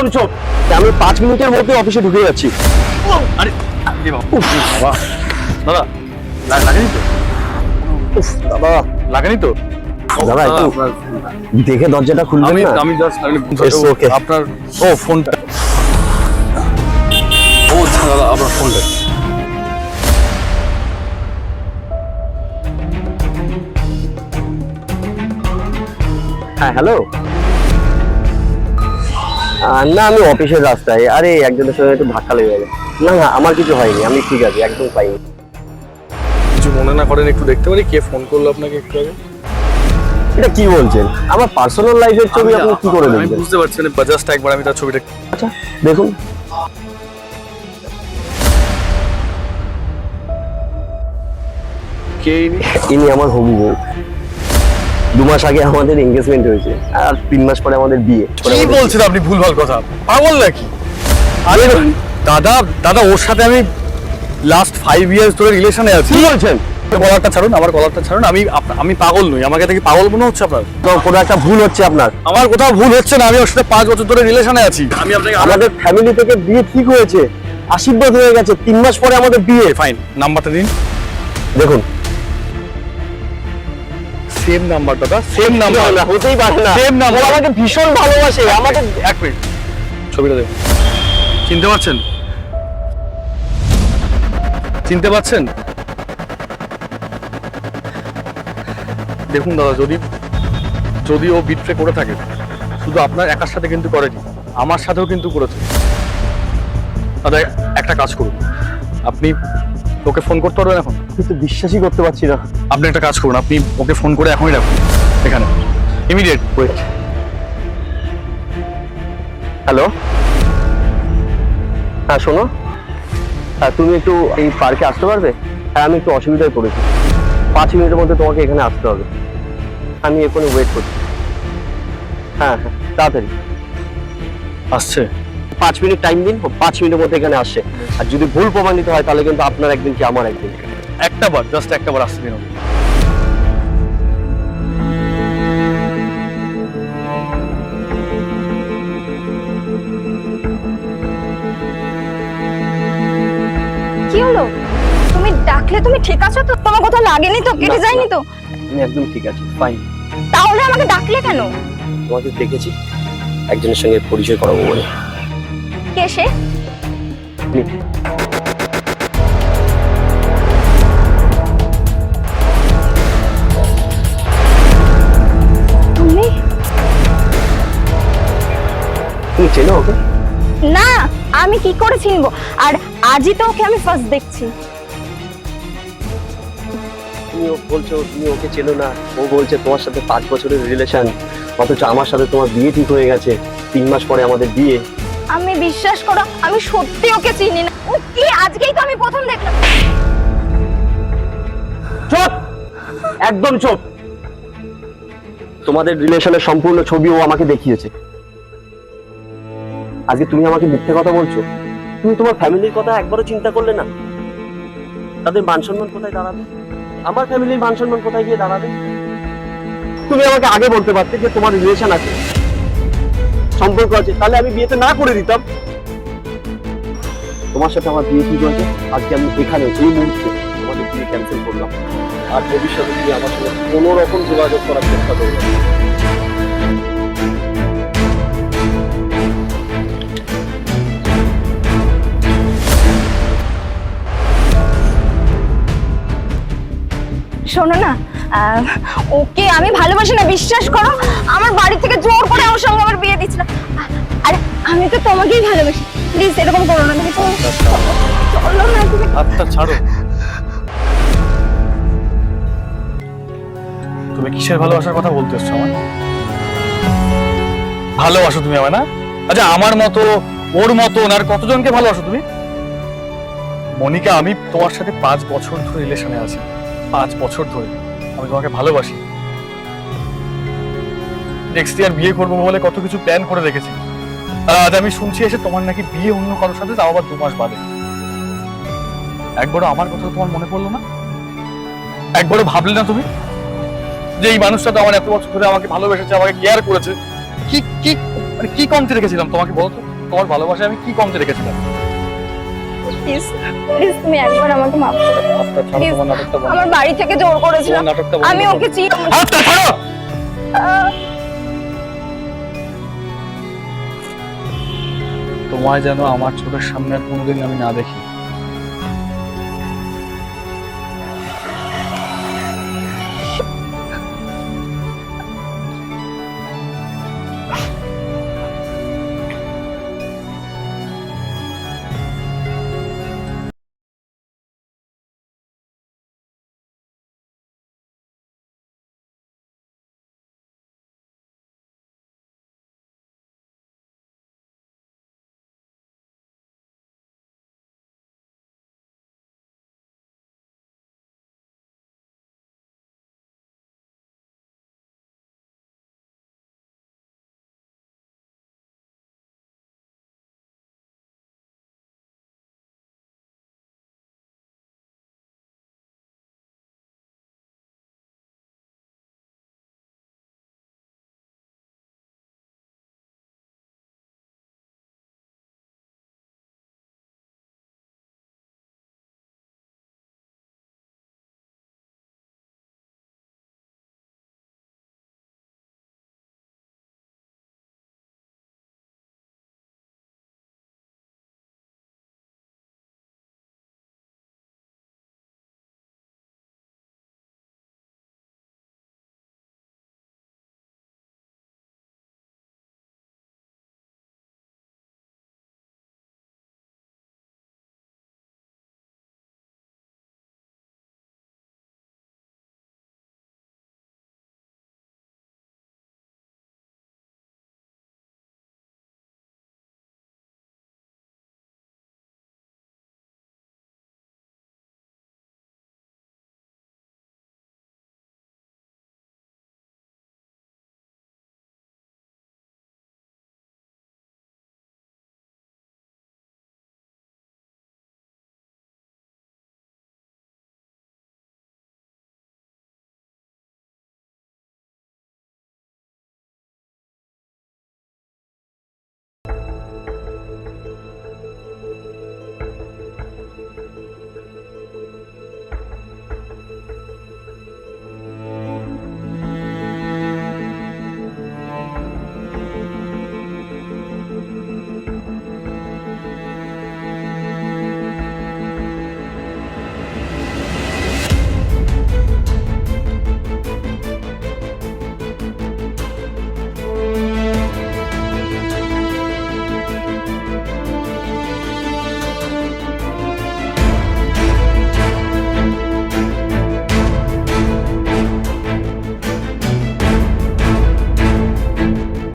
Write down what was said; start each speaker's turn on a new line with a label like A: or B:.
A: একদম চোখ আমি পাঁচ মিনিটের মধ্যে অফিসে ঢুকে যাচ্ছি।
B: আরে আরে বাবা। দাদা লাগেনি তো?
A: বাবা।
B: লাগেনি তো?
A: দাদা একটু দেখে দরজাটা খুলবেন না?
B: আমি জাস্ট
A: It's
B: আপনার ও ফোনটা। ও আচ্ছা, দাদা আপনার ফোনটা।
A: হ্যাঁ হ্যালো না আমি অফিসের রাস্তায়। আরে একজনের সঙ্গে একটু ধাক্কা লেগে গেছে। না না আমার কিছু হয়নি আমি ঠিক আছি একদম পাইনি
B: কিছু মনে না করেন একটু দেখতে পারি? কে ফোন করল আপনাকে একটু আগে?
A: এটা কি বলছেন? আমার পার্সোনাল লাইফের ছবি আপনি কি করে দেখবেন?
B: বুঝতে পারছি না জাস্ট একবার আমি তার ছবিটা
A: আচ্ছা দেখুন।
B: কে? ইনি
A: আমার হবু বউ। দু মাস আগে আমাদের এঙ্গেজমেন্ট হয়েছে আর তিন মাস পরে আমাদের বিয়ে
B: কি বলছেন আপনি ভুলভাল কথা? পাগল নাকি? আরে দাদা দাদা ওর সাথে আমি লাস্ট ফাইভ ইয়ার্স ধরে রিলেশনে আছি।
A: কি বলছেন?
B: কলারটা ছাড়ুন আমার কলারটা ছাড়ুন আমি আমি পাগল নই আমাকে দেখে পাগল মনে হচ্ছে আপনার?
A: তো কোনো একটা ভুল হচ্ছে আপনার।
B: আমার কোথাও ভুল হচ্ছে না আমি ওর সাথে পাঁচ বছর ধরে রিলেশনে আছি। আমি আপনাকে
A: আমাদের ফ্যামিলি থেকে বিয়ে ঠিক হয়েছে আশীর্বাদ হয়ে গেছে তিন মাস পরে আমাদের বিয়ে।
B: ফাইন নাম্বারটা দিন।
A: দেখুন
B: সেম নাম্বার দাদা। সেম নাম্বার
A: না, হতেই পারে না।
B: Number.
A: ও আমাকে ভীষণ ভালোবাসে। আমাকে
B: এক মিনিট। ছবিটা দেখুন চিনতে পারছেন? চিনতে পারছেন? দেখুন দাদা যদি যদি ও বিট্রে করে থাকে শুধু আপনার একার সাথে কিন্তু করেনি আমার সাথেও কিন্তু করেছে। দাদা একটা কাজ করুন। আপনি ওকে ফোন করতে পারবেন এখন?
A: কিন্তু বিশ্বাসই করতে পারছি না।
B: আপনি একটা কাজ করুন আপনি ওকে ফোন করে এখনই রাখুন। এখানে। ইমিডিয়েট
A: ওয়েট হ্যালো হ্যাঁ শোনো। হ্যাঁ তুমি একটু এই পার্কে আসতে পারবে? হ্যাঁ আমি একটু অসুবিধায় পড়েছি। পাঁচ মিনিটের মধ্যে তোমাকে এখানে আসতে হবে। আমি এখানে ওয়েট করছি। হ্যাঁ হ্যাঁ তাড়াতাড়ি।
B: আসছে।
A: পাঁচ মিনিট টাইম দিন পাঁচ মিনিটের মধ্যে এখানে আসছে। আর যদি ভুল প্রমাণিত হয় তাহলে কিন্তু আপনার একদিন কি আমার একদিন?
B: একটা বার জাস্ট একটা বার আসতে দিন
C: কি হলো? তুমি ডাকলে তুমি ঠিক আছো তো? তোমার কোথাও লাগেনি তো? কেটে যায়নি তো?
A: আমি একদম ঠিক আছে ফাইন
C: তাহলে আমাকে ডাকলে কেন?
A: তোমাকে দেখেছি একজনের সঙ্গে পরিচয় করাবো বলে।
C: কে সে? তুমি
A: চেনো ওকে?
C: না আমি কি করে চিনবো? আর আজই তো ওকে আমি ফার্স্ট দেখছি।
A: তুমি বলছো তুমি ওকে চেনো না। ও বলছে তোমার সাথে পাঁচ বছরের রিলেশন অথচ আমার সাথে তোমার বিয়ে ঠিক হয়ে গেছে। তিন মাস পরে আমাদের বিয়ে।
C: আমি বিশ্বাস করো আমি সত্যি ওকে চিনি না। ও কি আজকেই তো আমি প্রথম দেখলাম।
A: চুপ! একদম চুপ! তোমাদের রিলেশনের সম্পূর্ণ ছবি ও আমাকে দেখিয়েছে। আজকে তুমি আমাকে মিথ্যে কথা বলছো। তুমি তোমার ফ্যামিলির কথা একবারও চিন্তা করলে না? তাদের মান সম্মান কোথায় দাঁড়াবে? আমার ফ্যামিলির মান সম্মান কোথায় গিয়ে দাঁড়াবে? তুমি আমাকে আগে বলতে পারতে যে তোমার রিলেশন আছে। সম্পর্ক আছে, তাহলে আমি বিয়েতে না করে দিতাম। তোমার সাথে আমার বিয়ে ঠিক হয়েছে? আজকে আমি এখানে এই মুহূর্তে তোমাদের বিয়ে ক্যান্সেল করলাম। আর ভবিষ্যতে তুমি আমার সঙ্গে কোনো রকম যোগাযোগ করার চেষ্টা করবে
C: শোনো না ওকে আমি ভালোবাসি না, বিশ্বাস করো, আমার বাড়ি থেকে জোর করে ওর সঙ্গে আমার বিয়ে দিচ্ছিল আর, আমি তো তোমাকেই ভালোবাসি। প্লিজ এরকম করো না চলো। না
B: ছাড়ো। তুমি কিসের ভালোবাসার কথা বলতে এসছো আমার ভালোবাসো তুমি আমায়, না? আচ্ছা আমার মতো, ওর মতো আর কতজনকে ভালোবাসো তুমি? মনিকা, আমি তোমার সাথে পাঁচ বছর ধরে রিলেশনে আছি। পাঁচ বছর ধরে। আমি তোমাকে ভালোবাসি। নেক্সট ইয়ার বিয়ে করব বলে কত কিছু প্ল্যান করে রেখেছি। আর আজ আমি শুনছি এসে তোমার নাকি বিয়ে অন্য কারোর সাথে, তাও আবার দু মাস বাদে। একবারও আমার কথা তোমার মনে পড়ল না? একবারও ভাবলে না তুমি? যে এই মানুষটা তো আমার এত বছর ধরে আমাকে ভালোবেসেছে, আমাকে কেয়ার করেছে। কি কি মানে কি কমতি রেখেছিলাম তোমাকে বলো তো? তোমার ভালোবাসায় আমি কি কমতে রেখেছিলাম?
C: প্লিজ প্লিজ তুমি একবার আমাকে মাফ করে দাও।
B: আচ্ছা
C: আমার বাড়ি থেকে জোর করেছিল
B: তোমার নাটকটা বন্ধ
C: আমি ওকে চিনি।
B: আচ্ছা ছাড়ো তোমায় যেন আমার চোখের সামনে কোনোদিন আমি না দেখি।